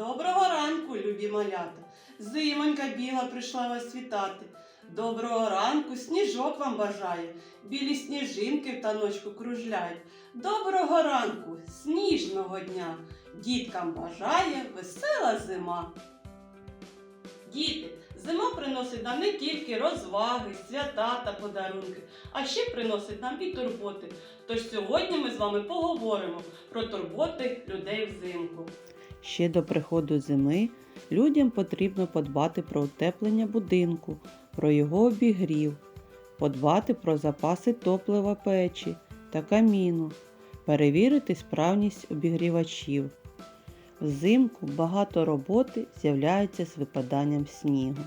Доброго ранку, любі малята. Зимонька біла прийшла вас вітати. Доброго ранку, сніжок вам бажає. Білі сніжинки в таночку кружляють. Доброго ранку, сніжного дня. Діткам бажає весела зима. Діти, зима приносить нам не тільки розваги, свята та подарунки, а ще приносить нам і турботи. Тож сьогодні ми з вами поговоримо про турботи людей взимку. Ще до приходу зими людям потрібно подбати про утеплення будинку, про його обігрів, подбати про запаси топлива печі та каміну, перевірити справність обігрівачів. Взимку багато роботи з'являється з випаданням снігу.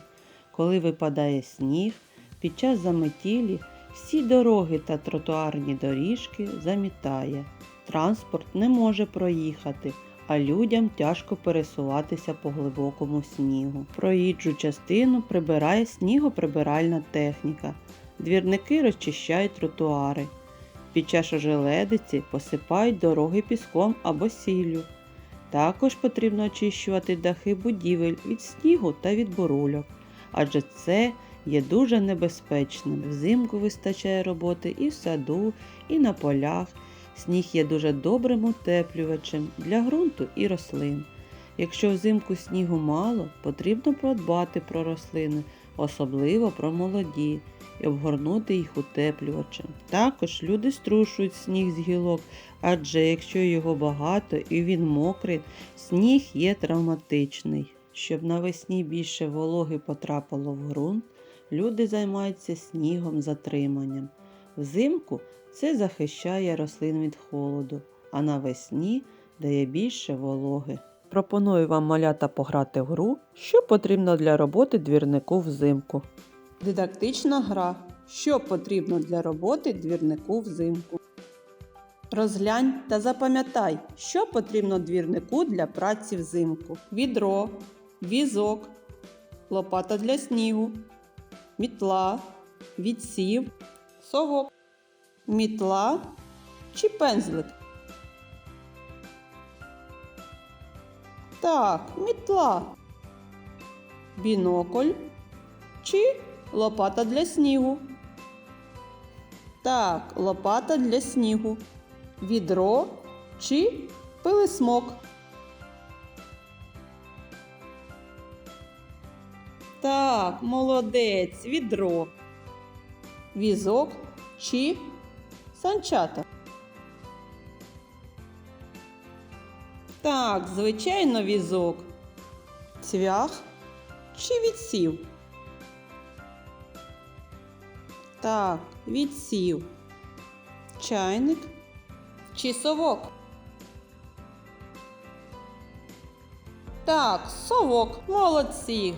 Коли випадає сніг, під час заметілі всі дороги та тротуарні доріжки замітає. Транспорт не може проїхати, а людям тяжко пересуватися по глибокому снігу. Проїжджу частину прибирає снігоприбиральна техніка. Двірники розчищають тротуари. Під час ожеледиці посипають дороги піском або сіллю. Також потрібно очищувати дахи будівель від снігу та від бурульок, адже це є дуже небезпечним. Взимку вистачає роботи і в саду, і на полях. Сніг є дуже добрим утеплювачем для ґрунту і рослин. Якщо взимку снігу мало, потрібно подбати про рослини, особливо про молоді, і обгорнути їх утеплювачем. Також люди струшують сніг з гілок, адже якщо його багато і він мокрий, сніг є травматичний. Щоб навесні більше вологи потрапило в ґрунт, люди займаються снігом затриманням. Взимку це захищає рослин від холоду, а навесні дає більше вологи. Пропоную вам малята пограти в гру, що потрібно для роботи двірнику взимку. Дидактична гра. Що потрібно для роботи двірнику взимку? Розглянь та запам'ятай, що потрібно двірнику для праці взимку: відро, візок, лопата для снігу, мітла, відсів, совок, мітла чи пензлик. Так, мітла. Бінокль чи лопата для снігу. Так, лопата для снігу. Відро чи пилисмок. Так, молодець, відро. Візок чи санчата. Так, звичайно, візок. Цвях чи відсів? Так, відсів. Чайник чи совок? Так, совок, молодці.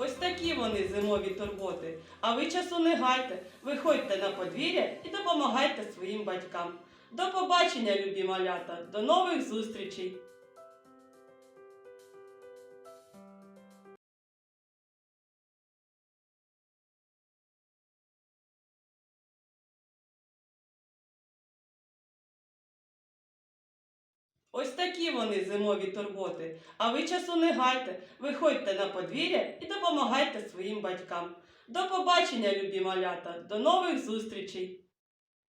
Ось такі вони зимові турботи. А ви часу не гайте, виходьте на подвір'я і допомагайте своїм батькам. До побачення, любі малята, до нових зустрічей! Ось такі вони зимові турботи. А ви часу не гайте, виходьте на подвір'я і допомагайте своїм батькам. До побачення, любі малята, до нових зустрічей!